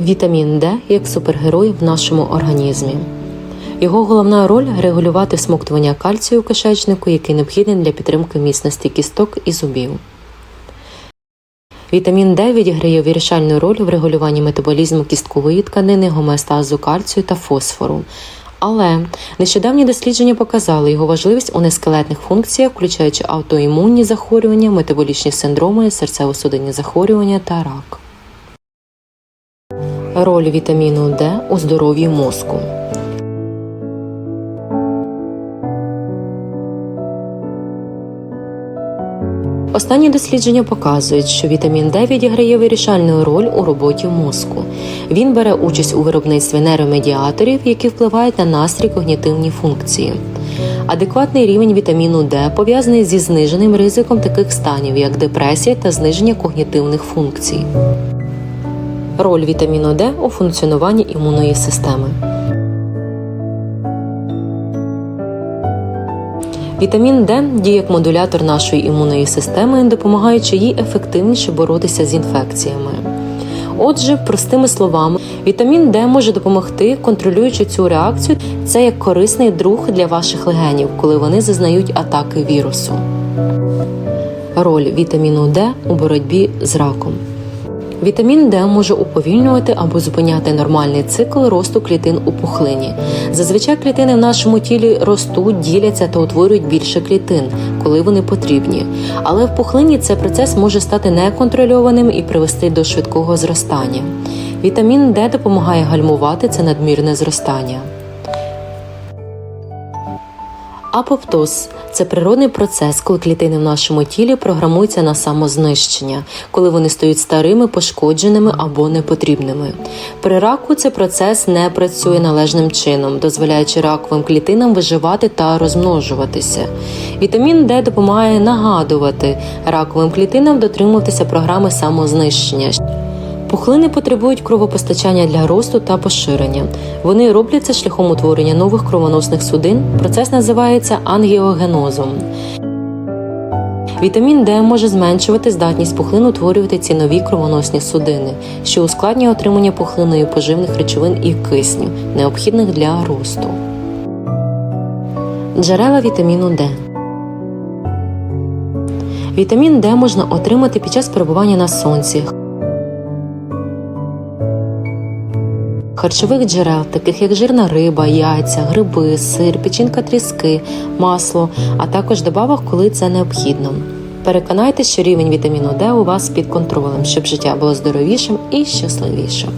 Вітамін Д як супергерой в нашому організмі. Його головна роль регулювати всмоктування кальцію у кишечнику, який необхідний для підтримки міцності кісток і зубів. Вітамін Д відіграє вирішальну роль в регулюванні метаболізму кісткової тканини, гомеостазу кальцію та фосфору. Але нещодавні дослідження показали його важливість у нескелетних функціях, включаючи аутоімунні захворювання, метаболічні синдроми, серцево-судинні захворювання та рак. Роль вітаміну Д у здоров'ї мозку. Останні дослідження показують, що вітамін Д відіграє вирішальну роль у роботі мозку. Він бере участь у виробництві нейромедіаторів, які впливають на настрій когнітивні функції. Адекватний рівень вітаміну Д пов'язаний зі зниженим ризиком таких станів, як депресія та зниження когнітивних функцій. Роль вітаміну Д у функціонуванні імунної системи. Вітамін Д діє як модулятор нашої імунної системи, допомагаючи їй ефективніше боротися з інфекціями. Отже, простими словами, вітамін Д може допомогти, контролюючи цю реакцію, це як корисний друг для ваших легенів, коли вони зазнають атаки вірусу. Роль вітаміну Д у боротьбі з раком. Вітамін Д може уповільнювати або зупиняти нормальний цикл росту клітин у пухлині. Зазвичай клітини в нашому тілі ростуть, діляться та утворюють більше клітин, коли вони потрібні. Але в пухлині цей процес може стати неконтрольованим і привести до швидкого зростання. Вітамін Д допомагає гальмувати це надмірне зростання. Апоптоз це природний процес, коли клітини в нашому тілі програмуються на самознищення, коли вони стають старими, пошкодженими або непотрібними. При раку цей процес не працює належним чином, дозволяючи раковим клітинам виживати та розмножуватися. Вітамін Д допомагає нагадувати раковим клітинам дотримуватися програми самознищення. Пухлини потребують кровопостачання для росту та поширення. Вони роблять це шляхом утворення нових кровоносних судин. Процес називається ангіогенозом. Вітамін Д може зменшувати здатність пухлин утворювати ці нові кровоносні судини, що ускладнює отримання пухлиною поживних речовин і кисню, необхідних для росту. Джерела вітаміну Д. Вітамін Д можна отримати під час перебування на сонці, харчових джерел, таких як жирна риба, яйця, гриби, сир, печінка тріски, масло, а також добавок, коли це необхідно. Переконайтеся, що рівень вітаміну Д у вас під контролем, щоб життя було здоровішим і щасливішим.